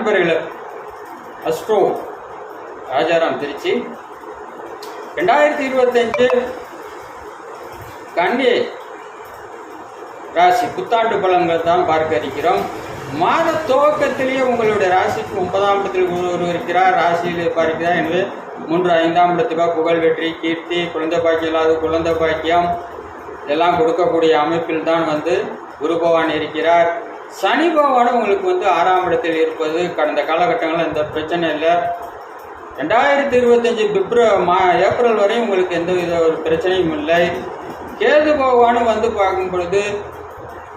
நண்பர்களே அஸ்ட்ரோ ராஜாராம் திருச்சி. ரெண்டாயிரத்தி இருபத்தஞ்சு கன்னி ராசி புத்தாண்டு பலன்கள் தான் பார்க்க இருக்கிறோம். மாத துவக்கத்திலேயே உங்களுடைய ராசிக்கு ஒன்பதாம் இடத்தில் ஒருவர் இருக்கிறார். ராசியில் பார்க்கிறார். எனவே மூன்று ஐந்தாம் இடத்துக்காக புகழ் வெற்றி கீர்த்தி குழந்தை பாக்கியம் இல்லாத குழந்தை பாக்கியம் இதெல்லாம் கொடுக்கக்கூடிய அமைப்பில் தான் வந்து குரு பகவான் இருக்கிறார். சனி பகவானும் உங்களுக்கு வந்து ஆறாம் இடத்தில் இருப்பது கடந்த காலகட்டங்களில் எந்த பிரச்சனை இல்லை. ரெண்டாயிரத்தி இருபத்தஞ்சி பிப்ரவரி மா ஏப்ரல் வரையும் உங்களுக்கு எந்த வித ஒரு பிரச்சனையும் இல்லை. கேது பகவானும் வந்து பார்க்கும் பொழுது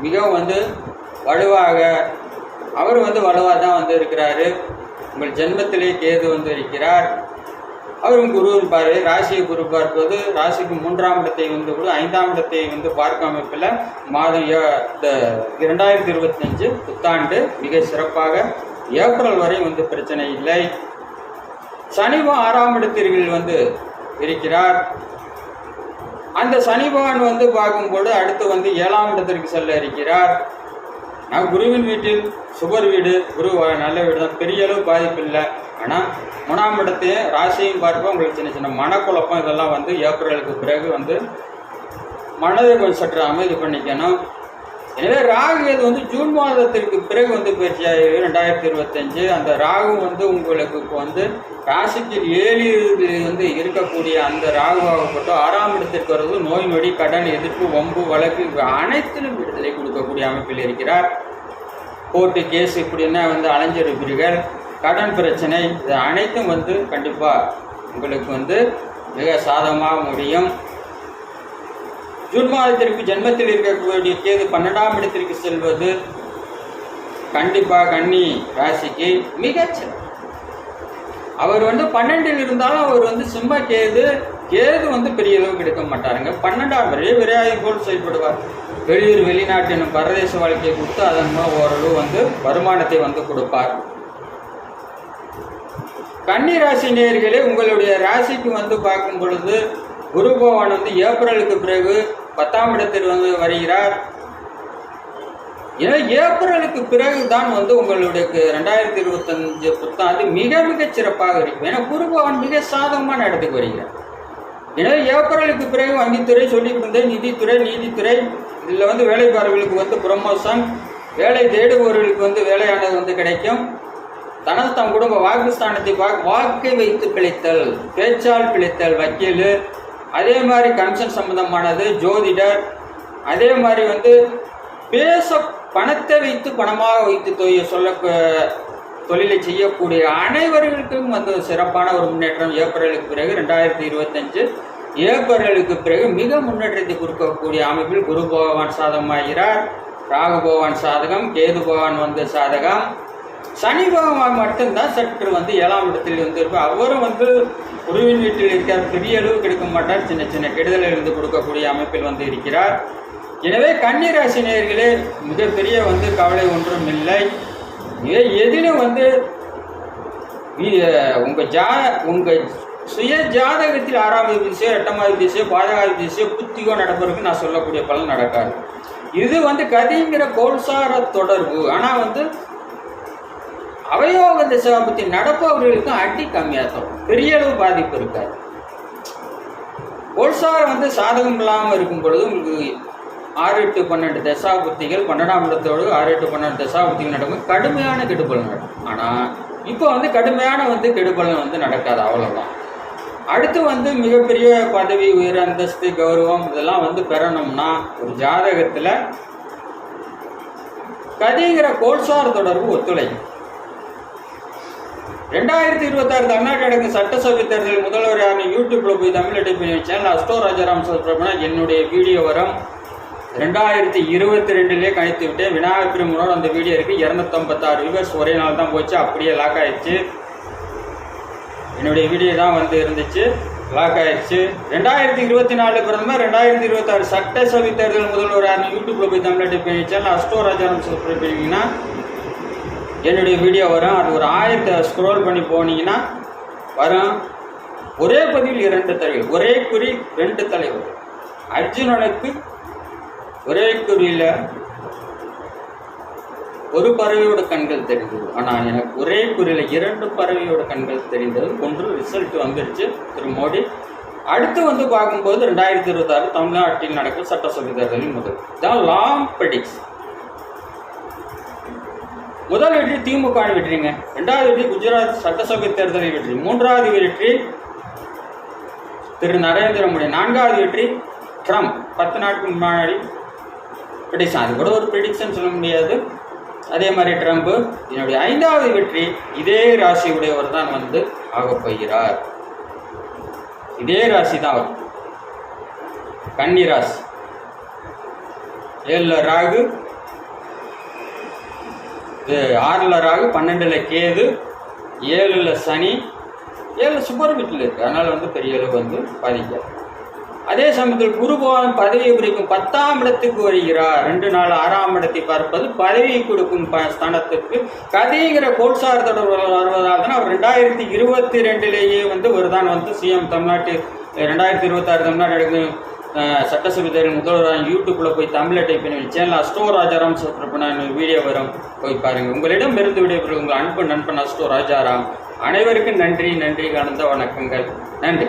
மிகவும் வந்து வலுவாக அவர் வந்து வலுவாக தான் வந்து இருக்கிறாரு. உங்கள் ஜென்மத்திலே கேது வந்து இருக்கிறார். அவரும் குரு இருப்பார் ராசியை குரு பார்ப்பது ராசிக்கு மூன்றாம் இடத்தை வந்து கூட ஐந்தாம் இடத்தை வந்து பார்க்க அமைப்பில் மாதம் ஏ- இந்த இரண்டாயிரத்தி இருபத்தஞ்சு புத்தாண்டு மிக சிறப்பாக ஏப்ரல் வரை வந்து பிரச்சனை இல்லை. சனிவும் ஆறாம் இடத்திற்கு வந்து இருக்கிறார். அந்த சனி பகவான் வந்து பார்க்கும்போது அடுத்து வந்து ஏழாம் இடத்திற்கு செல்ல இருக்கிறார். ஆனால் குருவின் வீட்டில் சுபர் வீடு குரு நல்ல வீடு தான். பெரிய அளவு பாதிப்பு இல்லை. ஆனால் மூணாம் இடத்தையும் ராசியும் பார்ப்போம். உங்களுக்கு சின்ன சின்ன மனக்குழப்பம் இதெல்லாம் வந்து ஏப்ரலுக்கு பிறகு வந்து மனதை கொஞ்சம் சற்று அமைதி பண்ணிக்கணும். எனவே ராகு இது வந்து ஜூன் மாதத்திற்கு பிறகு வந்து பயிற்சியாக ரெண்டாயிரத்தி இருபத்தஞ்சு அந்த ராகு வந்து உங்களுக்கு இப்போ வந்து ராசிக்கு ஏழு வந்து இருக்கக்கூடிய அந்த ராகுவாகப்பட்ட ஆறாம் இடத்திற்கு வருவது நோய் நொடி கடன் எதிர்ப்பு வம்பு வழக்கு அனைத்திலும் விடுதலை கொடுக்கக்கூடிய அமைப்பில் இருக்கிறார். கோர்ட்டு கேஸ் இப்படின்னா வந்து அலைஞ்சிருப்பீர்கள் கடன் பிரச்சனை இது அனைத்தும் வந்து கண்டிப்பாக உங்களுக்கு வந்து மிக சாதமாக முடியும். ஜூன் மாதத்திற்கு ஜென்மத்தில் இருக்கக்கூடிய கேது பன்னெண்டாம் இடத்திற்கு செல்வது கண்டிப்பாக கன்னி ராசிக்கு மிகச்சிறந்த அவர் வந்து பன்னெண்டில் இருந்தாலும் அவர் வந்து சிம்ம கேது கேது வந்து பெரிய அளவுக்கு எடுக்க மாட்டாருங்க. பன்னெண்டாம் வரை விரையாதி போல் செயல்படுவார். வெளியூர் வெளிநாட்டு எனும் பரதேச வாழ்க்கையை கொடுத்து அதன் மூலம் ஓரளவு வந்து வருமானத்தை வந்து கொடுப்பார். கன்னி ராசி நேர்களே உங்களுடைய ராசிக்கு வந்து பார்க்கும் பொழுது குரு பகவான் வந்து ஏப்ரலுக்கு பிறகு பத்தாம் இடத்தில் வந்து வருகிறார். ஏன்னா ஏப்ரலுக்கு பிறகு தான் வந்து உங்களுடைய ரெண்டாயிரத்தி இருபத்தஞ்சு புத்தாண்டு மிக மிக சிறப்பாக இருக்கும். ஏன்னா குரு பகவான் மிக சாதகமான இடத்துக்கு வருகிறார். எனவே ஏப்ரலுக்கு பிறகு வங்கித்துறை சொல்லிட்டு இருந்தேன் நிதித்துறை நீதித்துறை இதில் வந்து வேலைக்காரர்களுக்கு வந்து ப்ரொமோஷன் வேலை தேடுபவர்களுக்கு வந்து வேலையானது வந்து கிடைக்கும். தனது தம் குடும்ப வாக்குஸ்தானத்தை வாக்கை வைத்து பிழைத்தல் பேச்சால் பிழைத்தல் வக்கீல் அதே மாதிரி கமிஷன் சம்பந்தமானது ஜோதிடர் அதே மாதிரி வந்து பேச பணத்தை வைத்து பணமாக வைத்து தொழிய சொல்ல தொழிலை செய்யக்கூடிய அனைவர்களுக்கும் வந்து சிறப்பான ஒரு முன்னேற்றம் ஏப்ரலுக்கு பிறகு ரெண்டாயிரத்தி இருபத்தஞ்சு. ஏப்ரலுக்கு பிறகு மிக முன்னேற்றத்தை கொடுக்கக்கூடிய அமைப்பில் குரு பகவான் சாதகமாகிறார். ராகு பகவான் சாதகம் கேது பகவான் வந்து சாதகம். சனி பகவான் மட்டும்தான் சற்று வந்து ஏழாம் இடத்தில் வந்து இருப்பார் அவரும் வந்து குருவின் வீட்டில் இருக்கிறார் பெரிய அளவு கிடைக்க மாட்டார். சின்ன சின்ன கெடுதலில் இருந்து கொடுக்கக்கூடிய அமைப்பில் வந்து இருக்கிறார். எனவே கன்னிராசி நேர்களே மிகப்பெரிய வந்து கவலை ஒன்றும் இல்லை. இதே எதிலும் வந்து உங்கள் ஜா உங்கள் சுய ஜாதகத்தில் ஆறாவது திசையோ எட்டாவது திசையோ பாதகாவது திசையோ புத்திகோ நடப்பதற்கு நான் சொல்லக்கூடிய பலன் நடக்காது. இது வந்து கதிங்கிற கோல்சார தொடர்பு. ஆனால் வந்து அவயோக திசை பற்றி நடப்பவர்களுக்கும் அடி கம்மியாக தரும் பெரிய அளவு பாதிப்பு இருக்காது. கோல்சாரம் வந்து சாதகம் இல்லாமல் இருக்கும் பொழுது உங்களுக்கு ஆறு எட்டு பன்னெண்டு தசாபுத்திகள் பன்னெண்டாம் இடத்தோடு ஆறு எட்டு பன்னெண்டு தசாபுத்திகள் நடக்கும். கடுமையான கெடுபலன் நடக்கும். ஆனால் இப்போ வந்து கடுமையான வந்து கெடுபலன் வந்து நடக்காது. அவ்வளோதான் அடுத்து வந்து மிகப்பெரிய பதவி உயர் அந்தஸ்து கௌரவம் இதெல்லாம் வந்து பெறணும்னா ஒரு ஜாதகத்தில் கதிங்கிற கோல்சார் தொடர்பு ஒத்துழைக்கும். ரெண்டாயிரத்தி இருபத்தாறு கர்நாடக சட்டசபை தேர்தல் முதல்வர் யாருன்னு யூடியூப்ல போய் தமிழ் டைப் பண்ணி சேனல் அஸ்டோ ராஜாராம் சொல்றப்பனா என்னுடைய வீடியோ வரும். ரெண்டாயிரத்தி இருபத்தி ரெண்டுலேயே கணித்து விட்டேன் விநாயகர் பெருமனோட அந்த வீடியோ இருக்கு. இரநூத்தம்பத்தாறு வியூவர்ஸ் ஒரே நாள் தான் போச்சு. அப்படியே லாக் ஆயிடுச்சு. என்னுடைய வீடியோ தான் வந்து இருந்துச்சு. லாக் ஆயிடுச்சு. ரெண்டாயிரத்தி இருபத்தி நாலு பிரதமர் ரெண்டாயிரத்தி இருபத்தாறு சட்டசபை தேர்தல் முதல்வர் யாருன்னு யூடியூப்ல போய் தமிழ்நாட்டு type channel astro Rajaram subscribe என்னுடைய வீடியோ வரும். அது ஒரு ஆயிரத்தை ஸ்க்ரோல் பண்ணி போனீங்கன்னா வரும். ஒரே பதிவில் இரண்டு தலைவர். ஒரே குறி ரெண்டு தலைவர். அர்ஜுனனுக்கு ஒரே குறியில் ஒரு பறவையோட கண்கள் தெரிந்தது. ஆனால் எனக்கு ஒரே குறியில் இரண்டு பறவையோட கண்கள் தெரிந்தது. ஒன்று ரிசல்ட் வந்துருச்சு திரு மோடி. அடுத்து வந்து பார்க்கும்போது ரெண்டாயிரத்தி இருபத்தாறு தமிழ்நாட்டில் நடக்கும் சட்டசபை தேர்தலில் முதல். இதான் லாங் ப்ரெடிக்ஸ் முதல் வெற்றி திமுக வெற்றிங்க. ரெண்டாவது வெற்றி குஜராத் சட்டசபை தேர்தலில் வெற்றி. மூன்றாவது வெற்றி திரு நரேந்திர மோடி. நான்காவது வெற்றி ட்ரம்ப். பத்து நாட்கள் முன்னாடி ப்ரிடிக்ஷன் அது கூட ஒரு ப்ரிடிக்ஷன் சொல்ல முடியாது. அதே மாதிரி ட்ரம்ப். என்னுடைய ஐந்தாவது வெற்றி இதே ராசி உடையவர் தான் வந்து ஆகப் போகிறார். இதே ராசி தான் அவர். கன்னி ராசி. ஏழில் ராகு இது ஆறுல ராகு பன்னெண்டுல கேது ஏழில் சனி ஏழு சுப்பர் வீட்டில் இருக்கு வந்து பெரிய அளவு வந்து பாதிக்காது. அதே சமயத்தில் குரு பகவான் பதவியை குறிக்கும் பத்தாம் இடத்துக்கு வருகிறார். ரெண்டு நாள் ஆறாம் இடத்தை பார்ப்பது பதவி கொடுக்கும் ப- ஸ்தானத்துக்கு கதைங்கிற கோல்சார் தொடர் வருவதால் தான் அவர் ரெண்டாயிரத்தி இருபத்தி ரெண்டுலேயே வந்து ஒரு தான் வந்து சிஎம் தமிழ்நாட்டு ரெண்டாயிரத்தி இருபத்தாறு தமிழ்நாடு எடுக்கும் சட்டசபை தேர்தல் முதல்வராக யூடியூப்பில் போய் தமிழை டைப் பண்ணி சேனல் அஸ்டோ ராஜாராம் சொல்கிறப்ப வீடியோ வரும். போய் பாருங்கள் உங்களிடம் இருந்து விடைபெறும் உங்கள் அன்பு நண்பன் அஸ்டோ ராஜாராம். அனைவருக்கும் நன்றி நன்றி கலந்த வணக்கங்கள். நன்றி.